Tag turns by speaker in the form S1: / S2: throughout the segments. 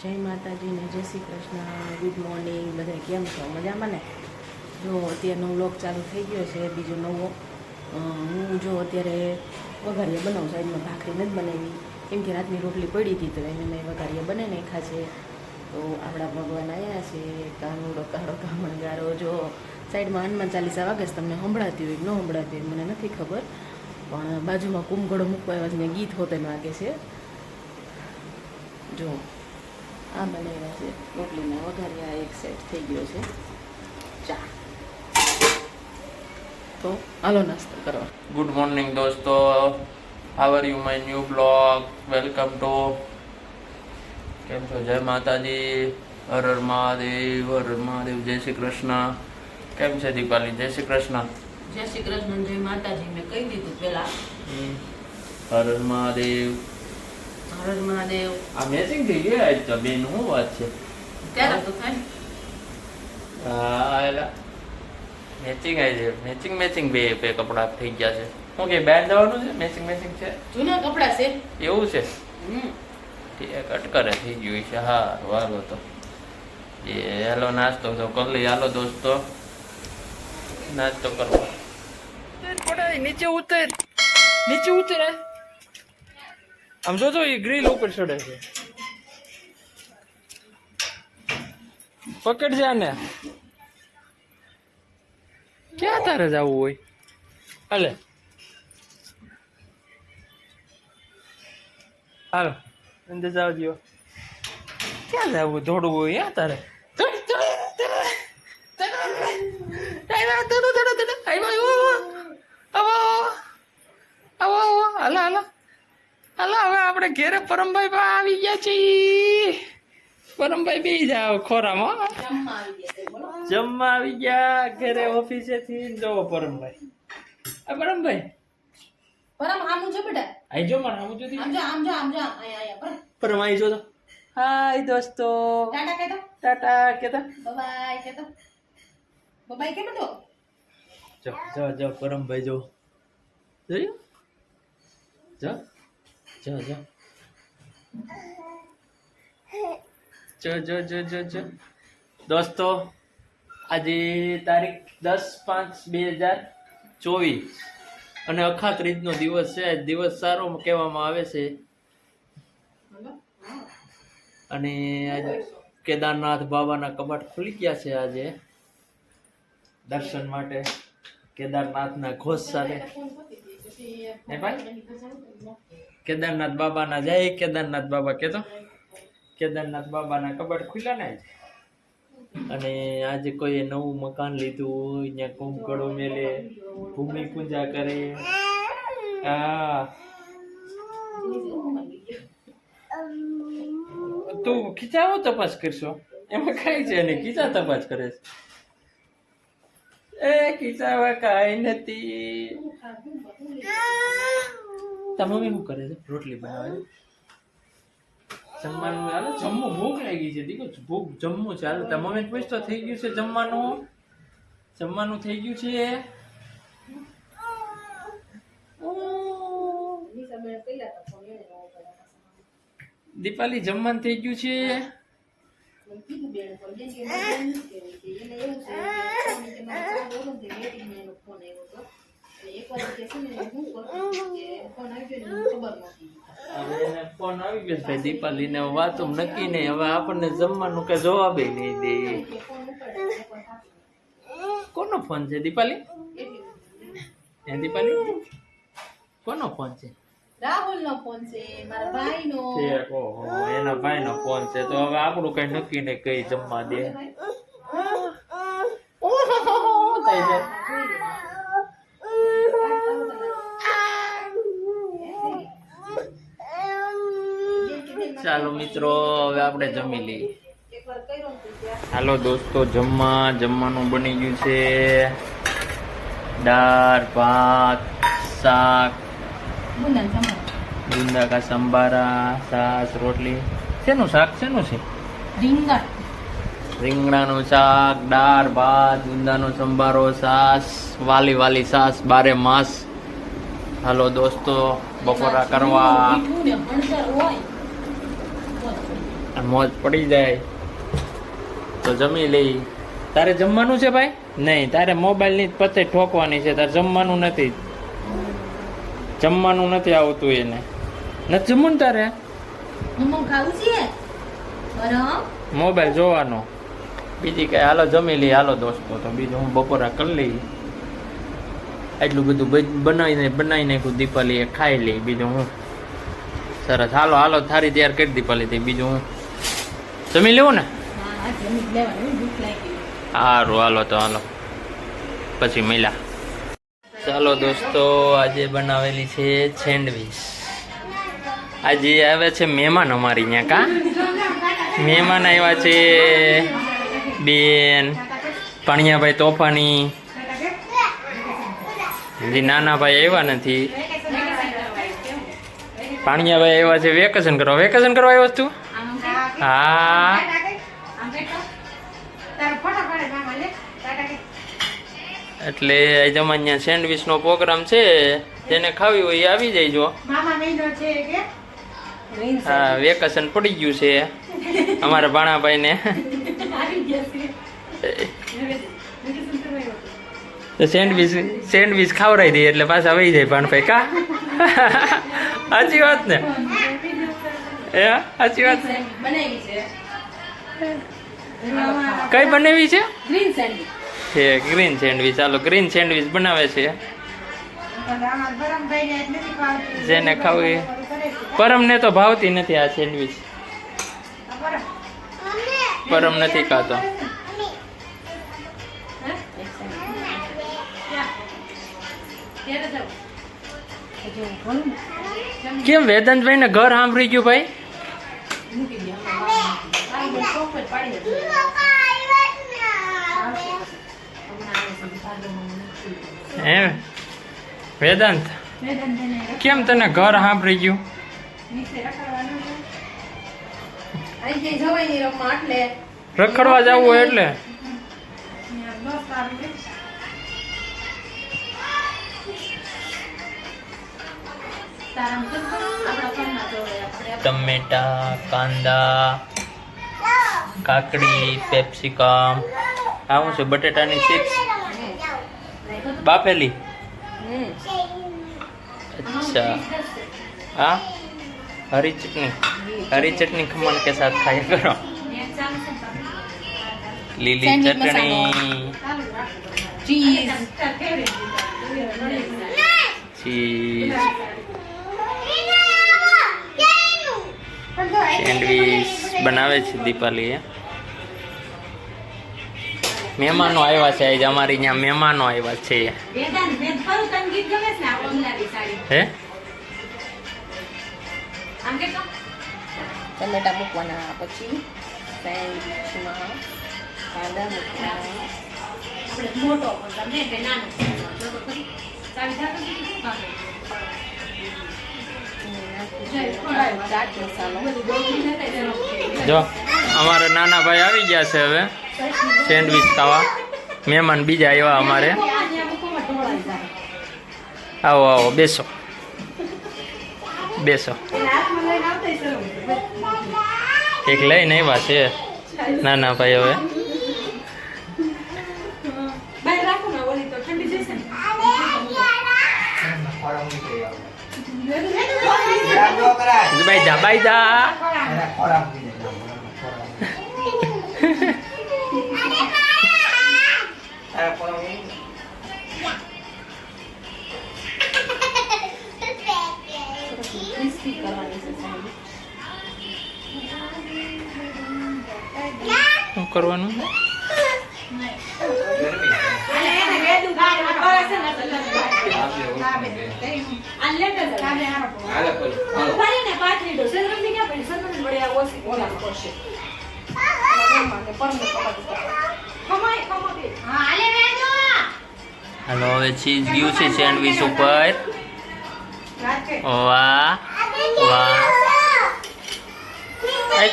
S1: જય માતાજી ને જય શ્રી કૃષ્ણ ગુડ મોર્નિંગ બધા કેમ છો? મજામાં ને? જો અત્યારનો વ્લોગ ચાલુ થઈ ગયો છે, બીજો નવો. હું જો અત્યારે વઘારીએ બનાવું સાઈડમાં ભાખરી નથી બનાવી. કેમ કે રાતની રોટલી પડી હતી, તો એને મેં વઘારીએ બને નાખ્યા છે. તો આપણા ભગવાન આવ્યા છે. કાનુડો કાળો કામણગારો જો. સાઈડમાં હનુમાન ચાલીસા વાગે તમને સંભળાતી હોય ન સંભળાતી હોય, મને નથી ખબર. પણ બાજુમાં કુંભગળો મૂકવા આવ્યા છે ગીત હોતે વાગે છે. જો. આ બનાવ્યા છે. રોટલીના વઘારિયા એક સેટ થઈ ગયો છે. ચા. તો હાલો નાસ્તો કરવા
S2: ગુડ મોર્નિંગ દોસ્તો. Our you my new blog welcome to કેમ છો? જય માતાજી. હર હર મહાદેવ હર મહાદેવ. જય શ્રી કૃષ્ણ. કેમ છે દીપાલી? જય શ્રી કૃષ્ણ.
S1: જય શ્રી કૃષ્ણ જય માતાજી. મેં કહી દીધું પેલા
S2: હર હર મહાદેવ.
S1: હર મહાદેવ.
S2: આ મેચિંગ થઈ ગયું આજ તો બેન શું વાત છે?
S1: ક્યારે તો થાય
S2: હા મેચિંગ આવી છે. મેચિંગ મેચિંગ બે બે કપડા થઈ ગયા છે. શું કે બેન જવાનું છે? મેચિંગ મેચિંગ છે?
S1: જૂના કપડા છે.
S2: એવું છે?
S1: હમ.
S2: ઠીક અટકરે થઈ ગયું છે. હા વાલો તો. એ હેલો નાસ્તો તો કરી લઈ હાલો દોસ્તો. નાસ્તો કરવો. નીચે ઉતર. નીચે ઉતર. આમ જોજો એ ગ્રીલ ઉપર ચડે છે. પકડજે આને. ક્યાં તારે જવું હોય? હાલે. હાલો. અંદર જાવ દો ક્યાં જવું થોડું હોય યા તારે હાલો હાલો હાલો હવે આપણે ઘેરે પરમભાઈ પણ આવી ગયા છીએ. પરમભાઈ બે જાવ ખોરામાં. જમવા આવી ગયા ઘરે ઓફિસે થી. જોવો પરમભાઈ. આ પરમભાઈ.
S1: પરમ આમ જો બેટા.
S2: આઈ જો મને આવું જોતી
S1: આમ જો આમ જો આમ જો અહીંયા પરમ
S2: પરમ આઈ જો તો. હાય દોસ્તો.
S1: ટાટા કહેતો.
S2: ટાટા કેતા
S1: બાય કહેતો. બાય કે બધો
S2: જો જો જો પરમભાઈ જો. જોયું? જો. જો જો. જો જો જો દોસ્તો, આજે તારીખ દસ પાંચ બે હજાર ચોવીસ. અને અખાત રીતનો દિવસ છે. દિવસ સારો કહેવામાં આવે છે. અને આજે કેદારનાથ બાબાના કબાટ ખુલી ગયા છે આજે. દર્શન માટે. કેદારનાથના ઘોષ સાથે. હે ભાઈ કેદારનાથ બાબાના જય, કેદારનાથ બાબા કેતો. કેદારનાથ બાબાના કબાટ ખુલ્લા ને અને આજે કોઈ નવું મકાન લીધું હોય, ત્યાં કુંભકળો મેલે, ભૂમિ પૂજા કરે. હા. તું ખીચાવો તપાસ કરશો? એમાં કઈ છે ને ખીચા તપાસ કરે છે. એ ખીચાવા કાંઈ નથી. તાર શું કરે છે? રોટલી બનાવે છે જમવાનું હાલો જમવું ભૂખ લાગી છે દીકરો. ભૂખ જમવું છે હાલો તાર મમ્મી પૂછતો થઈ ગયું છે જમવાનું. જમવાનું થઈ ગયું છે. દીપાલી જમવાનું થઈ ગયું છે. કીધું બેન પણ બે કે મને કહેવાય છે એને એવું છે
S1: કે મારા કામ ઓગણથી વેટિંગમાં એનો ફોન આવ્યો હતો અને એકવાર કે
S2: વાતો નક્કી નહીં હવે આપણને જમવાનું કે જવાબે નહીં દે કોનો ફોન છે દીપાલી? દીપાલી? કોનો ફોન છે?
S1: રાહુલ નો ફોન છે મારા ભાઈ નો
S2: ઓહો એના ફોન છે. તો હવે આપણું કઈ નક્કી નહીં કઈ જમવા દે. ચાલો મિત્રો હવે આપણે જમી લઈએ. હાલો દોસ્તો જમવા જમવાનું બની ગયું છે. દાળ ભાત શાક ગુંદા કા સંભારા સાસ રોટલી. શેનું શાક શેનું છે?
S1: રીંગણ.
S2: રીંગણાનું શાક દાળ ભાત ગુંદાનો સંભારો સાસ વાલી વાલી સાસ બારે માસ. હાલો દોસ્તો બપોરા કરવા. મોજ પડી જાય. તો જમી લઈ. તારે જમવાનું છે ભાઈ? નહીં તારે મોબાઈલની જ પતે ઠોકવાની છે તારે જમવાનું નથી. જમવાનું નથી આવતું એને. નથી જમવું તારે? મોબાઈલ જોવાનો. બીજી કઈ હાલો જમી લઈ હાલો દોસ્તો તો બીજું હું બપોરા કરી લઈ એટલું બધું બનાવીને બનાવી નાખ્યું દીપાલી એ ખાઈ લઈ બીજું હું? સરસ. હાલો હાલો થારી તૈયાર કરી દીપાલી થી બીજું હું? જમી લેવું ને? સારું હાલો તો હાલો. પછી મિલા ચાલો દોસ્તો, આજે બનાવેલી છે સેન્ડવીચ. આજે આવે છે મહેમાન અમારી અહીંયા કા? મહેમાન આવ્યા છે બેન, પાણિયાભાઈ તોફાની. હજી નાના ભાઈ આવ્યા નથી. પાણિયાભાઈ આવ્યા છે વેકેશન કરવા. વેકેશન કરવા આવ્યો તું? હા. એટલે આજે અમારે અહીંયા સેન્ડવિચનો પ્રોગ્રામ છે જેને ખાવી હોય એ આવી જઈજો હા વેકેશન પડી ગયું છે. અમારા ભાણાભાઈને. તો સેન્ડવિચ સેન્ડવિચ ખાવડાવી દઈએ એટલે પાછા વહી જાય ભાણભાઈ કા? સાચી વાત ને? એ સાચી વાત
S1: બનાવી છે.
S2: કઈ બનાવી છે?
S1: Green sandwich.
S2: છે ગ્રીન સેન્ડવિચ ચાલો ગ્રીન સેન્ડવિચ બનાવે છે. જેને ખાવી. પરમને તો ભાવતી નથી આ સેન્ડવિચ પરમ નથી ખાતો. કેમ વેદાંતભાઈ ને ઘર સાંભળી ગયું ભાઈ? હે? વેદાંત, કેમ તને ઘર સાંભળી ગયું? રખડવા જવું હોય એટલે? ટમેટા, કાંદા, કાકડી, પેપ્સિકમ. આવું છે? બટેટાની ચિપ્સ બાફેલી? અચ્છા. હા? હરી ચટણી. હરી ચટણી ખમણ કે સાથ ખાયા કરો? લીલી ચટણી.
S1: ચીઝ.
S2: ચીઝ. સેન્ડવીચ બનાવે છે દીપાલી દીપાલીએ. મહેમાનો આવ્યા છે આજે અમારી અહીંયા મહેમાનો આવ્યા છે. હે?
S1: ટમેટા મૂકવાના પછી કાંદા મૂકવાના.
S2: જો અમારા નાના ભાઈ આવી ગયા છે હવે. સેન્ડવીચ ખાવા. મહેમાન બીજા આવ્યા અમારે. આવો આવો બેસો. બેસો. એક લઈને આવ્યા છે નાના ભાઈ હવે. ભાઈ જા ભાઈ જા. શું કરવાનું? હાલો હવે ચીઝ ગયું છે સેન્ડવીચ ઉપર. વાહ વાહ.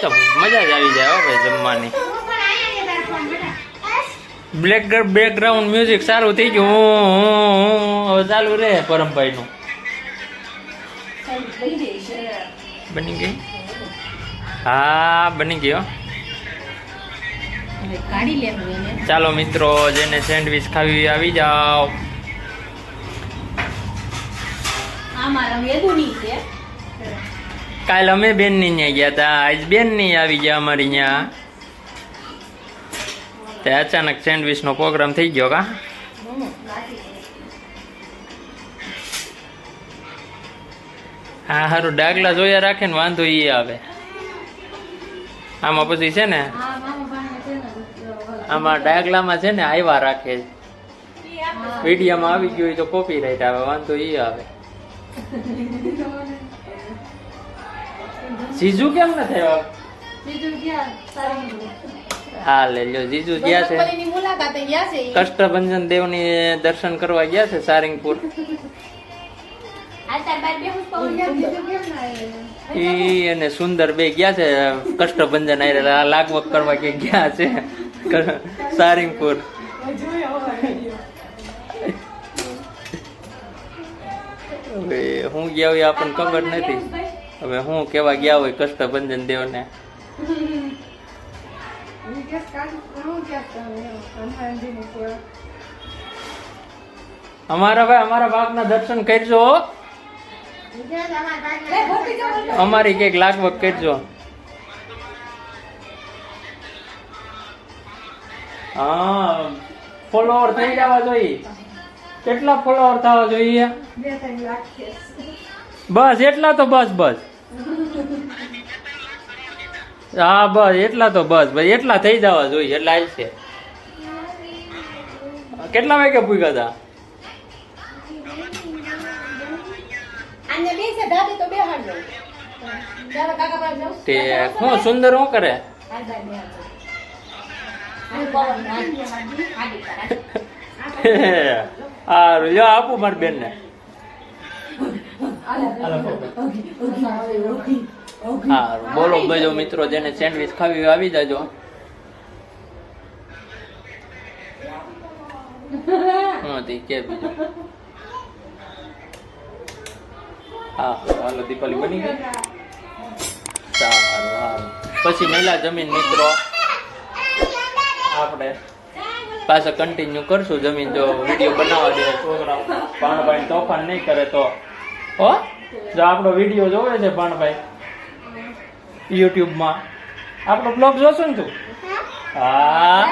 S2: તો મજા જ આવી જાય હો ભાઈ જમવાની. બ્લેક બેકગ્રાઉન્ડ મ્યુઝિક સારું થઈ ગયું. હું, ચાલુ રે પરમભાઈનું.
S1: બની ગઈ?
S2: બની ગઈ હા. બની ગયો ચાલો મિત્રો જેને સેન્ડવિચ ખાવી આવી જાઓ. કાલ અમે બેનની ગયા હતા આજ બેનની આવી ગયા અમારી ત્યાં તે અચાનક સેન્ડવિચનો પ્રોગ્રામ થઈ ગયો કા? હા સારું ડાગલા જોયા રાખે ને વાંધો ઈ આવે. આમાં પછી છે ને આમાં ડાગલામાં છે ને આવ્યા રાખે.
S1: હા.
S2: આવી ગયું હોય તો કોપી રાઈટ આવે વાંધો ઈ આવે. જીજુ કેમ ન થયો? હા લઈ લો જીજુ ગયા છે.
S1: કષ્ટભંજન દેવની
S2: કષ્ટભંજન દેવની દર્શન કરવા ગયા છે સારંગપુર? ઈ અને સુંદર બે ગયા છે કષ્ટભંજન આ લાગવગ કરવા કે ગયા છે. સારંગપુર. હવે હું ગયા હોય આપણને ખબર નથી. હવે હું કેવા ગયા હોય કષ્ટભંજન દેવને. અમારા ભાઈ અમારા બાપના દર્શન કરજો અમારી કંઈક લાગવગ કરજો. હા ફોલોવર થઈ જવા જોઈએ. કેટલા ફોલોવર થવા જોઈએ? બસ એટલા તો બસ બસ. હા બસ એટલા તો બસ. ભાઈ એટલા થઈ જવા જોઈએ એટલા છે. કેટલા વાગે પૂગ્યા હતા?
S1: તો
S2: શું સુંદર શું કરે? સારું લ્યો આપું મારી બેન હારું બોલો બીજો મિત્રો, જેને સેન્ડવિચ ખાવી આવી જજો. હું હતી, કે બીજું? હા, હાલો, દીપાલી બની ગઈ. સારું પછી મહિલા જમીન મિત્રો. આપણે પાછા કન્ટિન્યુ કરશું જમીન, જો વીડિયો બનાવવા દે છોકરા પાણભાઈ તોફાન નહીં કરે તો. હો? જો આપણો વીડિયો જોવે છે ભાણભાઈ. યુટ્યુબમાં. આપણો બ્લોગ જોશો ને તું? હા.